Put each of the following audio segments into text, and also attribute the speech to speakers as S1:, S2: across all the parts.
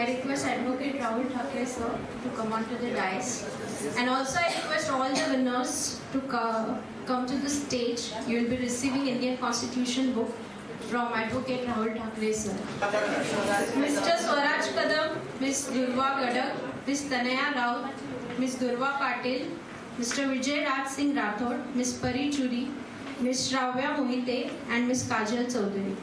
S1: I request Advocate Rahul Thakre sir to come onto the dais. And also I request all the winners to co- come to the stage. You will be receiving Indian Constitution book from Advocate Rahul Thakre sir. Mr. Swaraj Kadam, Ms. Durva Gadak, Ms. Tanaya Rao, Ms. Durva Patil, Mr. Vijay Raj Singh Rathod, Ms. Pari Churi, Ms. Shravya Mohite and Ms. Kajal Chaudhary.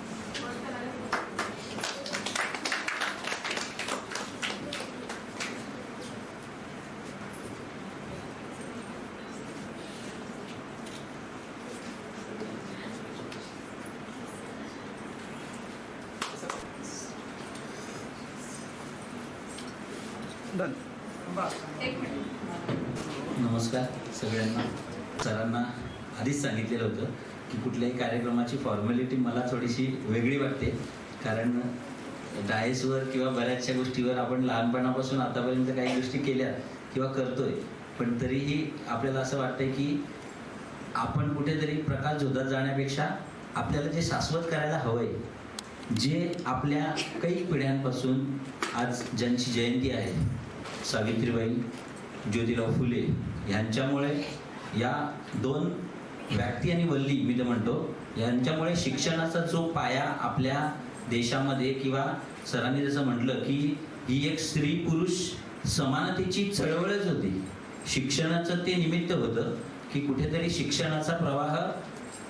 S2: नमस्कार सगळ्यांना. सरांना आधीच सांगितलेलं होतं की कुठल्याही कार्यक्रमाची formality मला थोडीशी वेगळी वाटते. कारण डायसवर किंवा बऱ्याचशा गोष्टीवर आपण लहानपणापासून आतापर्यंत काही गोष्टी केल्या किंवा करतोय. पण तरीही आपल्याला असं वाटतंय की आपण कुठेतरी प्रकाश शोधात जाण्यापेक्षा आपल्याला जे शाश्वत करायला हवंय जे आपल्या काही पिढ्यांपासून आज ज्यांची जयंती आहे सावित्रीबाई ज्योतिराव फुले यांच्यामुळे या दोन व्यक्ती आणि वल्ली मी तर म्हणतो यांच्यामुळे शिक्षणाचा जो पाया आपल्या देशामध्ये किंवा सरांनी जसं म्हटलं की ही एक स्त्री पुरुष समानतेची चळवळच होती. शिक्षणाचं ते निमित्त होतं की कुठेतरी शिक्षणाचा प्रवाह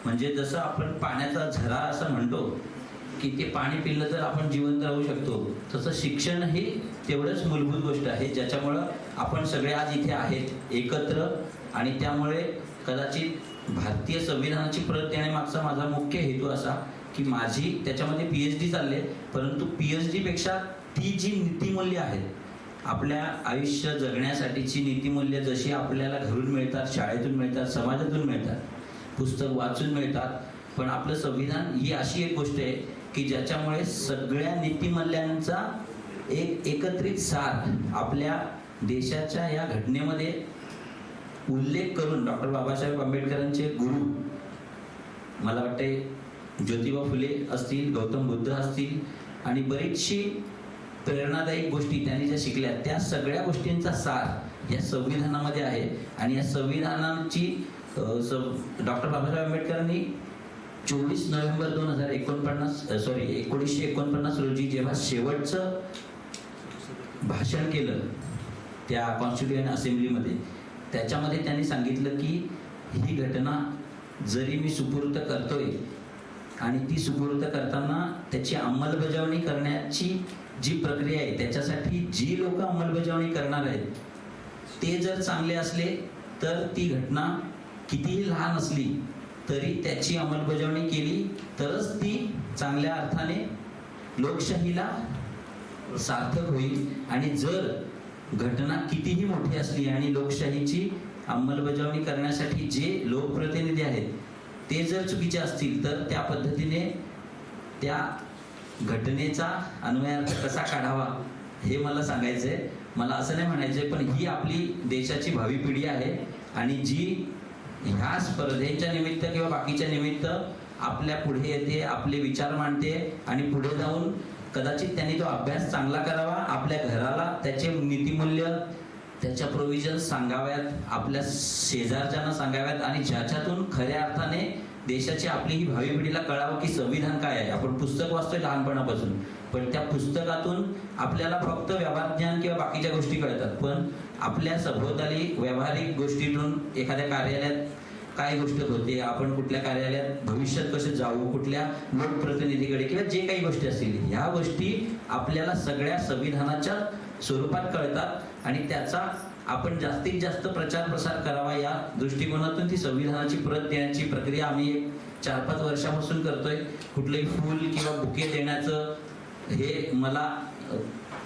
S2: म्हणजे जसं आपण पाण्याचा झरा असं म्हणतो की ते पाणी पिलं तर आपण जिवंत राहू शकतो. तसं शिक्षण हे तेवढंच मूलभूत गोष्ट आहे ज्याच्यामुळं आपण सगळे आज इथे आहेत एकत्र. आणि त्यामुळे कदाचित भारतीय संविधानाची प्रत देण्यामागचा माझा मुख्य हेतू असा की माझी त्याच्यामध्ये पी एच डी चालले परंतु पी एच डीपेक्षा ती जी नीतिमूल्य आहेत आपल्या आयुष्य जगण्यासाठीची नीतिमूल्य जशी आपल्याला घरून मिळतात शाळेतून मिळतात समाजातून मिळतात पुस्तक वाचून मिळतात पण आपलं संविधान ही अशी एक गोष्ट आहे की ज्याच्यामुळे सगळ्या नीतिमूल्यांचा एक एकत्रित सार आपल्या देशाच्या या घटनेमध्ये उल्लेख करून डॉक्टर बाबासाहेब आंबेडकरांचे गुरु मला वाटते ज्योतिबा फुले असतील गौतम बुद्ध असतील आणि बरीचशी प्रेरणादायी गोष्टी त्यांनी ज्या शिकल्या त्या सगळ्या गोष्टींचा सार या संविधानामध्ये आहे. आणि या संविधानाची डॉक्टर बाबासाहेब आंबेडकरांनी चोवीस नोव्हेंबर दोन हजार एकोणपन्नास सॉरी एकोणीसशे एकोणपन्नास रोजी जेव्हा शेवटचं भाषण केलं त्या कॉन्स्टिट्युएंट असेंब्लीमध्ये त्याच्यामध्ये त्यांनी सांगितलं की ही घटना जरी मी सुपूर्त करतोय आणि ती सुपूर्त करताना त्याची अंमलबजावणी करण्याची जी प्रक्रिया आहे त्याच्यासाठी जी लोक अंमलबजावणी करणार आहेत ते जर चांगले असले तर ती घटना कितीही लहान असली तरी त्याची अंमलबजावणी केली तरच ती चांगल्या अर्थाने लोकशाहीला सार्थक होईल. आणि जर घटना कितीही मोठी असली आणि लोकशाहीची अंमलबजावणी करण्यासाठी जे लोकप्रतिनिधी आहेत ते जर चुकीचे असतील तर त्या पद्धतीने त्या घटनेचा अन्वयार्थ कसा काढावा हे मला सांगायचं आहे मला असं नाही म्हणायचं पण ही आपली देशाची भावी पिढी आहे. आणि जी ह्या स्पर्धेच्या निमित्त किंवा बाकीच्या निमित्त आपल्या पुढे येते आपले विचार मांडते आणि पुढे जाऊन कदाचित त्यांनी तो अभ्यास चांगला करावा आपल्या घराला त्याचे नीतिमूल्य त्याच्या प्रोव्हिजन सांगाव्यात आपल्या शेजारच्यांना सांगाव्यात आणि ज्याच्यातून खऱ्या अर्थाने देशाची आपली ही भावी पिढीला कळावं की संविधान काय आहे. आपण पुस्तक वाचतोय लहानपणापासून. पण त्या पुस्तकातून आपल्याला फक्त व्यवहार ज्ञान किंवा बाकीच्या गोष्टी कळतात. पण आपल्या सभोवताली व्यावहारिक गोष्टीतून एखाद्या कार्यालयात काय गोष्ट होते आपण कुठल्या कार्यालयात भविष्यात कसे जाऊ कुठल्या लोकप्रतिनिधीकडे किंवा जे काही गोष्टी असतील ह्या गोष्टी आपल्याला सगळ्या संविधानाच्या स्वरूपात कळतात आणि त्याचा आपण जास्तीत जास्त प्रचार प्रसार करावा या दृष्टिकोनातून ती संविधानाची प्रत देण्याची प्रक्रिया आम्ही चार पाच वर्षापासून करतोय. कुठलंही फूल किंवा बुके देण्याचं हे मला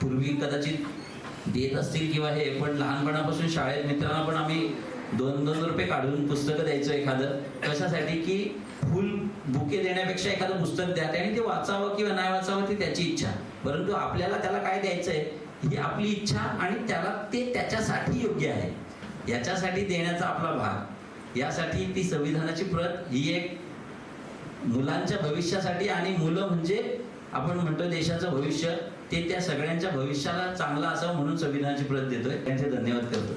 S2: पूर्वी कदाचित देत असतील किंवा हे पण लहानपणापासून शाळेत मित्रांना पण आम्ही दोन दोन रुपये काढून पुस्तकं द्यायचो एखादं. कशासाठी? की फुल बुके देण्यापेक्षा एखादं पुस्तक द्या आणि ते वाचावं किंवा नाही वाचावं ती त्याची इच्छा. परंतु आपल्याला त्याला काय द्यायचंय? ही आपली इच्छा आणि त्याला ते त्याच्यासाठी योग्य आहे. याच्यासाठी देण्याचा आपला भाग. यासाठी ती संविधानाची प्रत ही एक मुलांच्या भविष्यासाठी आणि मुलं म्हणजे आपण म्हणतो देशाचं भविष्य ते त्या सगळ्यांच्या भविष्याला चांगलं असावं म्हणून संविधानाची प्रत देतोय. त्यांचे धन्यवाद करतो